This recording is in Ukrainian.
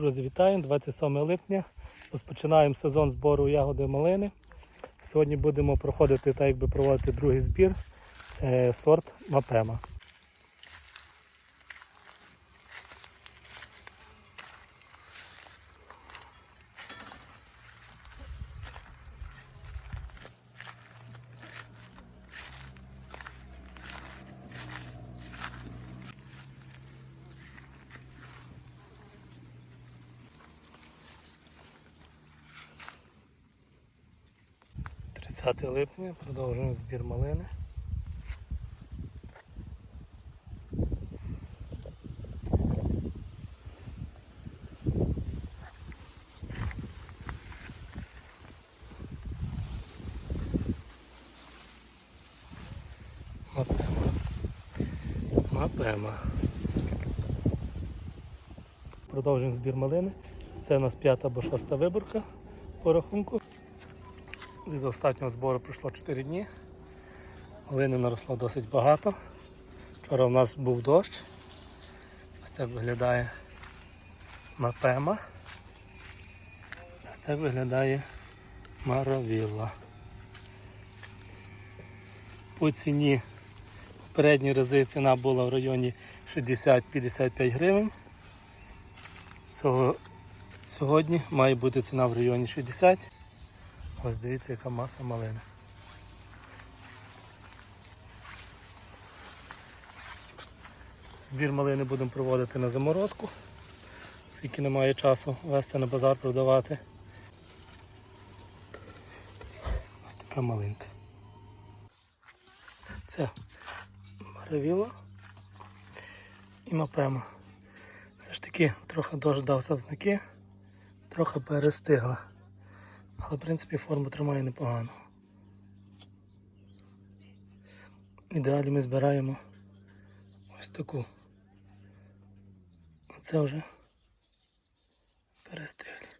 Друзі, вітаю! 27 липня. Розпочинаємо сезон збору ягоди малини. Сьогодні будемо проходити, так якби проводити другий збір е, сорт Мапема. – 30 липня продовжуємо збір малини. Мапема. Мапема. Продовжуємо збір малини. Це у нас п'ята або шоста виборка по рахунку. Від останнього збору пройшло 4 дні. Малини наросло досить багато. Вчора в нас був дощ. Ось так виглядає мапема. Ось так виглядає маравілла. По ціні попередні рази ціна була в районі 60-55 гривень. Цього, сьогодні має бути ціна в районі 60. Ось дивіться, яка маса малини. Збір малини будемо проводити на заморозку, оскільки немає часу вести на базар продавати. Ось така малинка. Це маравіла і мапема. Все ж таки трохи дощ дався в знаки, трохи перестигла. Але, в принципі, форму тримає непогано. В ідеалі ми збираємо ось таку. Оце вже перестиглі.